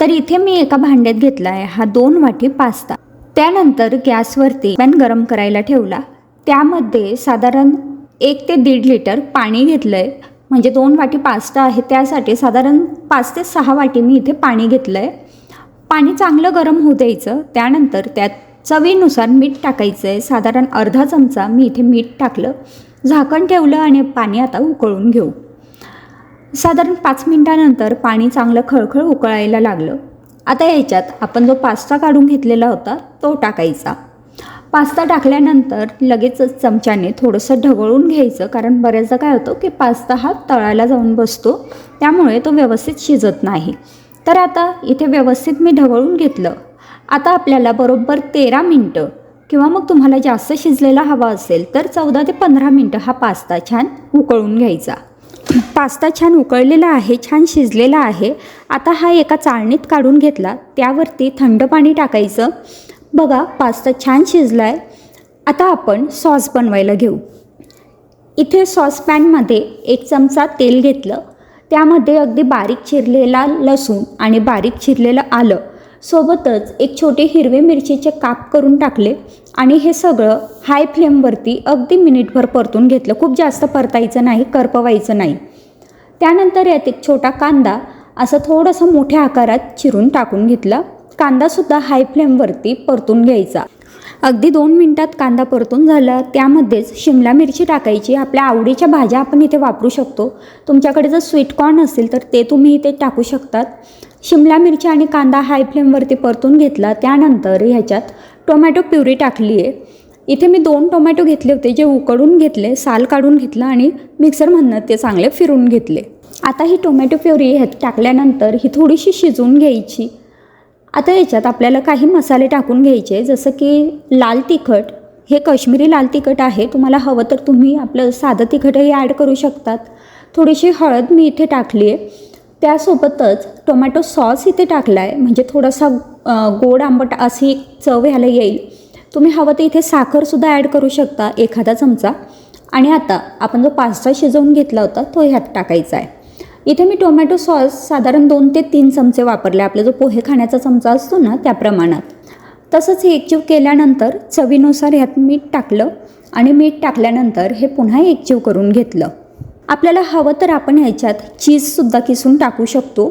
तर इथे मी एका भांड्यात घेतला आहे हा दोन वाटी पास्ता. त्यानंतर गॅसवरती पॅन गरम करायला ठेवला. त्यामध्ये साधारण एक ते दीड लिटर पाणी घेतलं आहे म्हणजे दोन वाटी पास्ता आहे त्यासाठी साधारण पाच ते सहा वाटी मी इथे पाणी घेतलं आहे पाणी चांगलं गरम होऊ द्यायचं. त्यानंतर त्यात चवीनुसार मीठ टाकायचं आहे साधारण अर्धा चमचा मी इथे मीठ टाकलं. झाकण ठेवलं आणि पाणी आता उकळून घेऊ. साधारण पाच मिनटानंतर पाणी चांगलं खळखळ उकळायला लागलं. आता याच्यात आपण जो पास्ता काढून घेतलेला होता तो टाकायचा. पास्ता टाकल्यानंतर लगेचच चमच्याने थोडंसं ढवळून घ्यायचं कारण बऱ्याचदा काय होतं की पास्ता हा तळायला जाऊन बसतो त्यामुळे तो व्यवस्थित शिजत नाही. तर आता इथे व्यवस्थित मी ढवळून घेतलं. आता आपल्याला बरोबर तेरा मिनटं किंवा मग तुम्हाला जास्त शिजलेला हवा असेल तर चौदा ते पंधरा मिनटं हा पास्ता छान उकळून घ्यायचा. पास्ता छान उकळलेला आहे छान शिजलेला आहे. आता हा एका चाळणीत काढून घेतला. त्यावरती थंड पाणी टाकायचं. बघा पास्ता छान शिजला आहे आता आपण सॉस बनवायला घेऊ. इथे सॉस पॅनमध्ये एक चमचा तेल घेतलं. त्यामध्ये अगदी बारीक चिरलेला लसूण आणि बारीक चिरलेलं आलं. सोबतच एक छोटे हिरवे मिरचीचे काप करून टाकले आणि हे सगळं हाय फ्लेमवरती अगदी मिनिटभर परतून घेतलं. खूप जास्त परतायचं नाही करपवायचं नाही. त्यानंतर यात एक छोटा कांदा असं थोडंसं मोठ्या आकारात चिरून टाकून घेतला. कांदासुद्धा हाय फ्लेमवरती परतून घ्यायचा. अगदी दोन मिनटात कांदा परतून झाला. त्यामध्येच शिमला मिरची टाकायची. आपल्या आवडीच्या भाज्या आपण इथे वापरू शकतो. तुमच्याकडे जर स्वीटकॉर्न असेल तर ते तुम्ही इथे टाकू शकतात. शिमला मिरची आणि कांदा हाय फ्लेमवरती परतून घेतला. त्यानंतर ह्याच्यात टोमॅटो प्युरी टाकली आहे इथे मी दोन टोमॅटो घेतले होते जे उकडून घेतले साल काढून घेतलं आणि मिक्सरमधनं ते चांगले फिरून घेतले. आता ही टोमॅटो प्युरी ह्यात टाकल्यानंतर ही थोडीशी शिजवून घ्यायची. आता याच्यात आपल्याला काही मसाले टाकून घ्यायचे जसं की लाल तिखट. हे काश्मीरी लाल तिखट आहे तुम्हाला हवं तर तुम्ही आपलं साधं तिखटही ॲड करू शकतात. थोडीशी हळद मी इथे टाकली आहे. त्यासोबतच टोमॅटो सॉस इथे टाकला आहे म्हणजे थोडासा गोड आंबट अशी एक चव ह्याला येईल. तुम्ही हवं तर इथे साखरसुद्धा ॲड करू शकता एखादा चमचा. आणि आता आपण जो पास्ता शिजवून घेतला होता तो ह्यात टाकायचा आहे. इथे मी टोमॅटो सॉस साधारण दोन ते तीन चमचे वापरले. आपला जो पोहे खाण्याचा चमचा असतो ना त्या प्रमाणात. तसंच हे एकजीव केल्यानंतर चवीनुसार ह्यात मीठ टाकलं आणि मीठ टाकल्यानंतर हे पुन्हा एकजीव करून घेतलं. आपल्याला हवं तर आपण ह्याच्यात चीजसुद्धा किसून टाकू शकतो.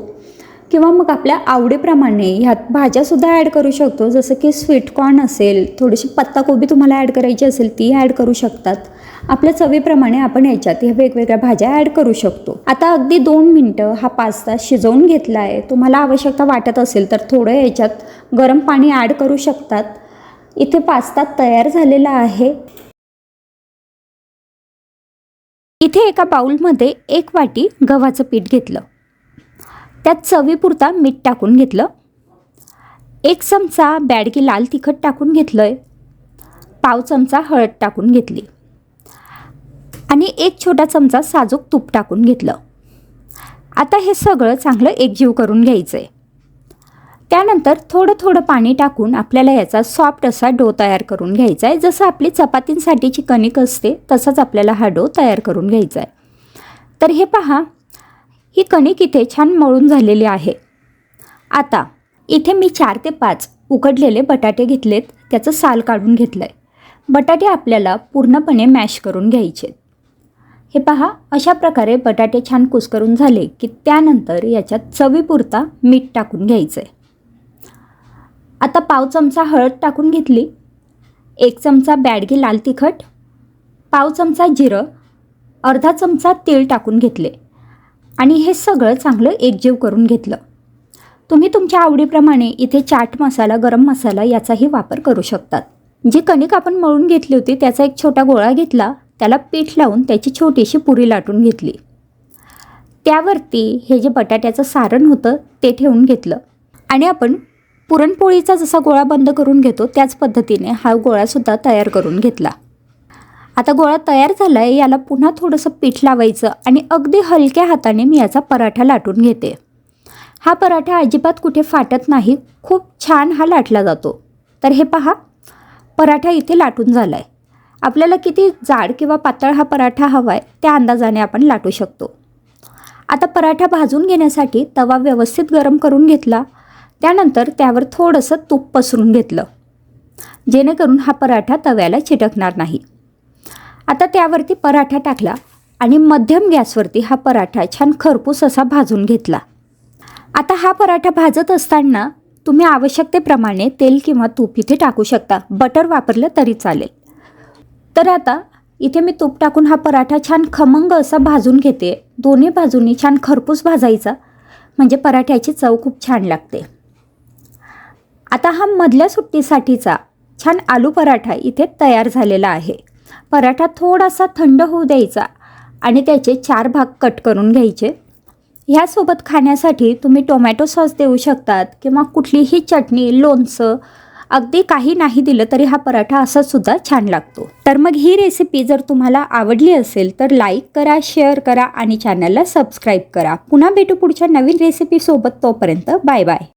किंवा मग आपल्या आवडीप्रमाणे ह्यात भाज्यासुद्धा ॲड करू शकतो. जसं की स्वीटकॉर्न असेल थोडीशी पत्ताकोबी तुम्हाला ॲड करायची असेल ती ॲड करू शकतात. आपल्या चवीप्रमाणे आपण याच्यात ह्या वेगवेगळ्या भाज्या ॲड करू शकतो. आता अगदी दोन मिनटं हा पास्ता शिजवून घेतला आहे तुम्हाला आवश्यकता वाटत असेल तर थोडं याच्यात गरम पाणी ॲड करू शकतात. इथे पास्ता तयार झालेला आहे. इथे एका बाउलमध्ये एक वाटी गव्हाचं पीठ घेतलं. त्यात चवीपुरता मीठ टाकून घेतलं. एक चमचा बॅडगी लाल तिखट टाकून घेतलं आहे पाव चमचा हळद टाकून घेतली. आणि एक छोटा चमचा साजूक तूप टाकून घेतलं. आता हे सगळं चांगलं एकजीव करून घ्यायचं आहे त्यानंतर थोडं थोडं पाणी टाकून आपल्याला याचा सॉफ्ट असा डो तयार करून घ्यायचा आहे जसं आपली चपातींसाठीची कणिक असते तसंच आपल्याला हा डो तयार करून घ्यायचा आहे तर हे पहा ही कणिक इथे छान मळून झालेली आहे. आता इथे मी चार ते पाच उकडलेले बटाटे घेतलेत त्याचं साल काढून घेतलं आहे बटाटे आपल्याला पूर्णपणे मॅश करून घ्यायचे. हे पहा अशा प्रकारे बटाटे छान कुस्करून झाले की त्यानंतर याच्यात चवीपुरता मीठ टाकून घ्यायचं आहे आता पाव चमचा हळद टाकून घेतली. एक चमचा बॅडगी लाल तिखट. पाव चमचा जिरं. अर्धा चमचा तीळ टाकून घेतले. आणि हे सगळं चांगलं एकजीव करून घेतलं. तुम्ही तुमच्या आवडीप्रमाणे इथे चाट मसाला गरम मसाला याचाही वापर करू शकतात. जी कणिक आपण मळून घेतली होती त्याचा एक छोटा गोळा घेतला त्याला पीठ लावून त्याची छोटीशी पुरी लाटून घेतली. त्यावरती हे जे बटाट्याचं सारण होतं ते ठेवून घेतलं. आणि आपण पुरणपोळीचा जसा गोळा बंद करून घेतो त्याच पद्धतीने हा गोळासुद्धा तयार करून घेतला. आता गोळा तयार झाला आहे याला पुन्हा थोडंसं पीठ लावायचं आणि अगदी हलक्या हाताने मी याचा पराठा लाटून घेते. हा पराठा अजिबात कुठे फाटत नाही खूप छान हा लाटला जातो. तर हे पहा पराठा इथे लाटून झाला आहे आपल्याला किती जाड किंवा पातळ हा पराठा हवा आहे त्या अंदाजाने आपण लाटू शकतो. आता पराठा भाजून घेण्यासाठी तवा व्यवस्थित गरम करून घेतला त्यानंतर त्यावर थोडंसं तूप पसरून घेतलं जेणेकरून हा पराठा तव्याला चिटकणार नाही. आता त्यावरती पराठा टाकला आणि मध्यम गॅसवरती हा पराठा छान खरपूस असा भाजून घेतला. आता हा पराठा भाजत असताना तुम्ही आवश्यकतेप्रमाणे तेल किंवा तूप इथे टाकू शकता. बटर वापरलं तरी चालेल. तर आता इथे मी तूप टाकून हा पराठा छान खमंग असा भाजून घेते. दोन्ही बाजूंनी छान खरपूस भाजायचा. म्हणजे पराठ्याची चव खूप छान लागते. आता हा मधल्या सुट्टीसाठीचा छान आलू पराठा इथे तयार झालेला आहे. पराठा थोडासा थंड होऊ द्यायचा आणि त्याचे चार भाग कट करून घ्यायचे. ह्यासोबत खाण्यासाठी तुम्ही टोमॅटो सॉस देऊ शकतात किंवा कुठलीही चटणी लोणचं अगदी काही नाही दिलं तरी हा पराठा असा सुद्धा छान लागतो. तर मग ही रेसिपी जर तुम्हाला आवडली असेल तर लाईक करा शेअर करा आणि चॅनलला सबस्क्राईब करा. पुन्हा भेटू पुढच्या नवीन रेसिपीसोबत तोपर्यंत बाय बाय